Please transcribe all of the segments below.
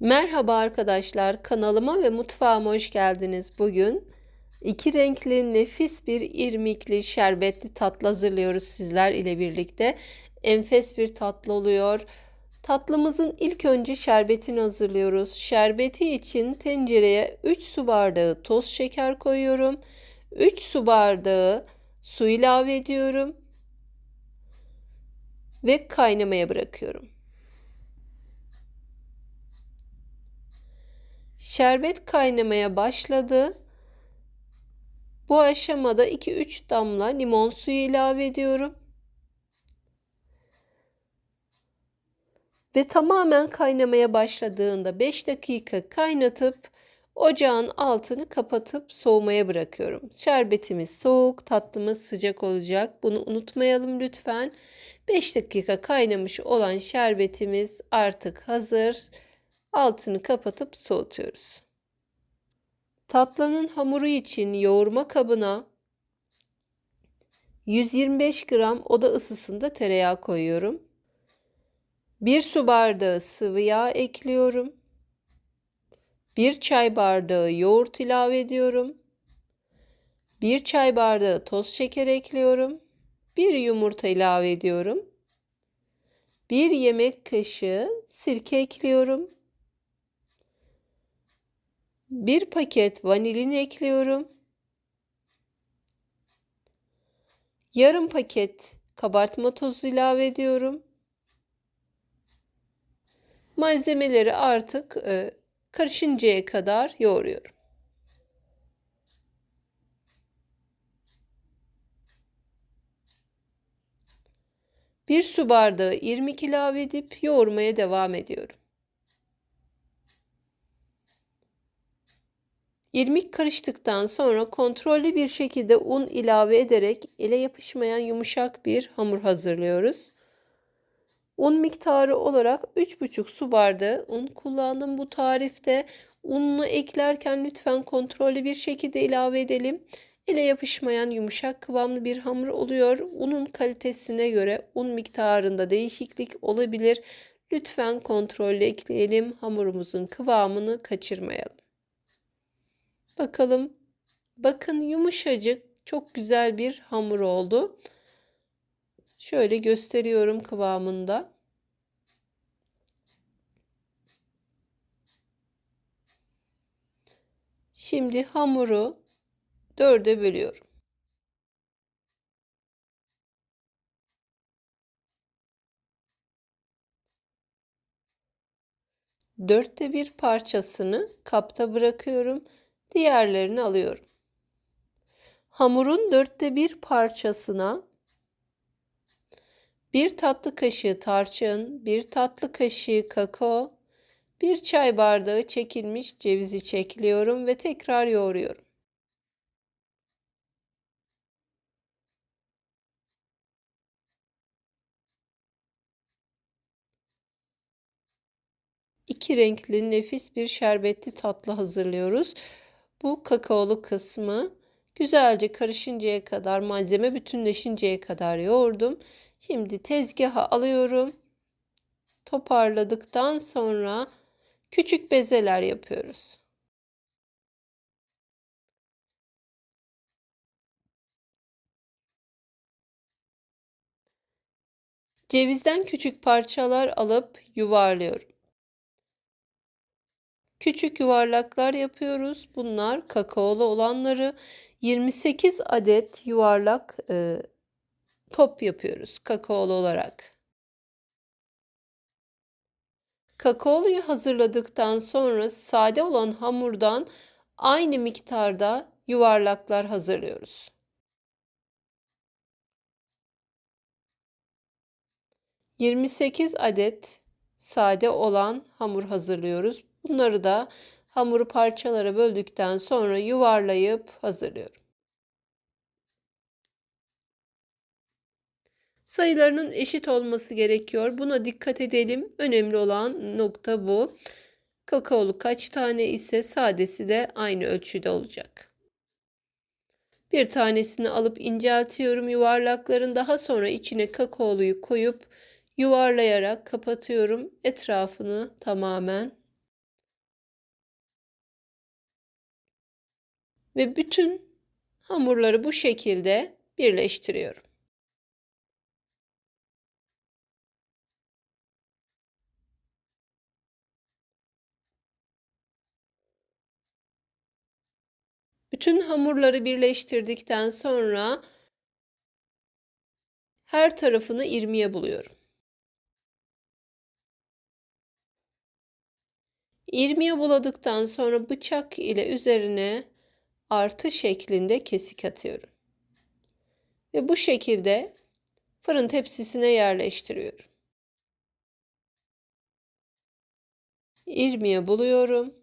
Merhaba arkadaşlar, kanalıma ve mutfağıma hoş geldiniz. Bugün iki renkli nefis bir irmikli şerbetli tatlı hazırlıyoruz sizler ile birlikte. Enfes bir tatlı oluyor. Tatlımızın ilk önce şerbetini hazırlıyoruz. Şerbeti için tencereye 3 su bardağı toz şeker koyuyorum. 3 su bardağı su ilave ediyorum ve kaynamaya bırakıyorum. Şerbet kaynamaya başladı. Bu aşamada 2-3 damla limon suyu ilave ediyorum. Ve tamamen kaynamaya başladığında 5 dakika kaynatıp ocağın altını kapatıp soğumaya bırakıyorum. Şerbetimiz soğuk, tatlımız sıcak olacak. Bunu unutmayalım lütfen. 5 dakika kaynamış olan şerbetimiz artık hazır altını kapatıp soğutuyoruz. Tatlının hamuru için yoğurma kabına 125 gram oda ısısında tereyağı koyuyorum. 1 su bardağı sıvı yağ ekliyorum. 1 çay bardağı yoğurt ilave ediyorum. 1 çay bardağı toz şeker ekliyorum. 1 yumurta ilave ediyorum. 1 yemek kaşığı sirke ekliyorum. Bir paket vanilin ekliyorum. Yarım paket kabartma tozu ilave ediyorum. Malzemeleri artık e, karışıncaya kadar yoğuruyorum. Bir su bardağı irmik ilave edip yoğurmaya devam ediyorum. İrmik karıştıktan sonra kontrollü bir şekilde un ilave ederek ele yapışmayan yumuşak bir hamur hazırlıyoruz. Un miktarı olarak 3,5 su bardağı un kullandım bu tarifte. Ununu eklerken lütfen kontrollü bir şekilde ilave edelim. Ele yapışmayan yumuşak kıvamlı bir hamur oluyor. Unun kalitesine göre un miktarında değişiklik olabilir. Lütfen kontrollü ekleyelim. Hamurumuzun kıvamını kaçırmayalım. Bakalım. Bakın yumuşacık, çok güzel bir hamur oldu. Şöyle gösteriyorum kıvamında. Şimdi hamuru dörde bölüyorum. Dörtte bir parçasını kapta bırakıyorum. Diğerlerini alıyorum. Hamurun dörtte bir parçasına bir tatlı kaşığı tarçın, bir tatlı kaşığı kakao, bir çay bardağı çekilmiş cevizi çekliyorum ve tekrar yoğuruyorum. İki renkli nefis bir şerbetli tatlı hazırlıyoruz. Bu kakaolu kısmı güzelce karışıncaya kadar malzeme bütünleşinceye kadar yoğurdum. Şimdi tezgaha alıyorum. Toparladıktan sonra küçük bezeler yapıyoruz. Cevizden küçük parçalar alıp yuvarlıyorum. Küçük yuvarlaklar yapıyoruz. Bunlar kakaolu olanları 28 adet yuvarlak e, top yapıyoruz kakaolu olarak. Kakaoluyu hazırladıktan sonra sade olan hamurdan aynı miktarda yuvarlaklar hazırlıyoruz. ...28 adet sade olan hamur hazırlıyoruz. Bunları da hamuru parçalara böldükten sonra yuvarlayıp hazırlıyorum. Sayılarının eşit olması gerekiyor. Buna dikkat edelim. Önemli olan nokta bu. Kakaolu kaç tane ise sadesi de aynı ölçüde olacak. Bir tanesini alıp inceltiyorum yuvarlakların. Daha sonra içine kakaoluyu koyup yuvarlayarak kapatıyorum. Etrafını tamamen Ve bütün hamurları bu şekilde birleştiriyorum. Bütün hamurları birleştirdikten sonra her tarafını irmiye buluyorum. İrmiye buladıktan sonra bıçak ile üzerine artı şeklinde kesik atıyorum. Ve bu şekilde fırın tepsisine yerleştiriyorum. İrmiye buluyorum.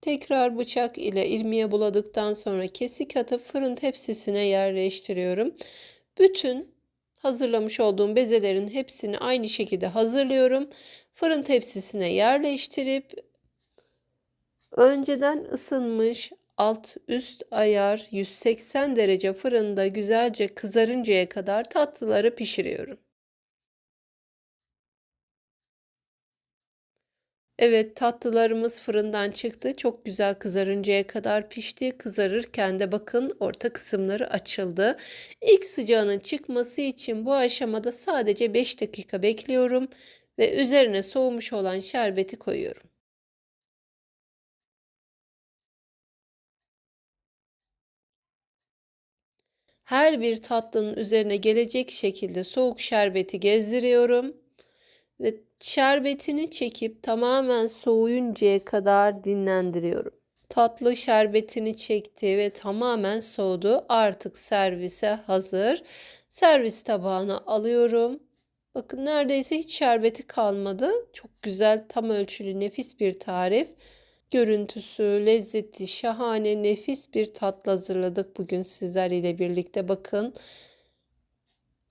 Tekrar bıçak ile irmiye buladıktan sonra kesik atıp fırın tepsisine yerleştiriyorum. Bütün hazırlamış olduğum bezelerin hepsini aynı şekilde hazırlıyorum. Fırın tepsisine yerleştirip önceden ısınmış alt üst ayar 180 derece fırında güzelce kızarıncaya kadar tatlıları pişiriyorum. Evet tatlılarımız fırından çıktı. Çok güzel kızarıncaya kadar pişti. Kızarırken de bakın orta kısımları açıldı. İlk sıcağının çıkması için bu aşamada sadece 5 dakika bekliyorum ve üzerine soğumuş olan şerbeti koyuyorum. Her bir tatlının üzerine gelecek şekilde soğuk şerbeti gezdiriyorum ve şerbetini çekip tamamen soğuyuncaya kadar dinlendiriyorum. Tatlı şerbetini çekti ve tamamen soğudu. Artık servise hazır. Servis tabağına alıyorum. Bakın neredeyse hiç şerbeti kalmadı. Çok güzel, tam ölçülü, nefis bir tarif. Görüntüsü, lezzeti, şahane, nefis bir tatlı hazırladık bugün sizler ile birlikte. Bakın.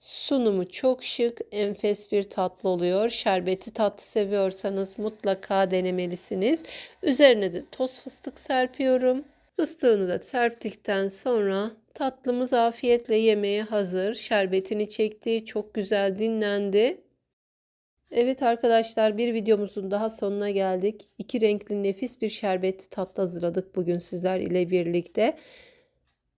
Sunumu çok şık, enfes bir tatlı oluyor. Şerbeti tatlı seviyorsanız mutlaka denemelisiniz. Üzerine de toz fıstık serpiyorum. Fıstığını da serptikten sonra tatlımız afiyetle yemeye hazır. Şerbetini çekti, çok güzel dinlendi. Evet arkadaşlar bir videomuzun daha sonuna geldik. İki renkli nefis bir şerbetli tatlı hazırladık bugün sizler ile birlikte.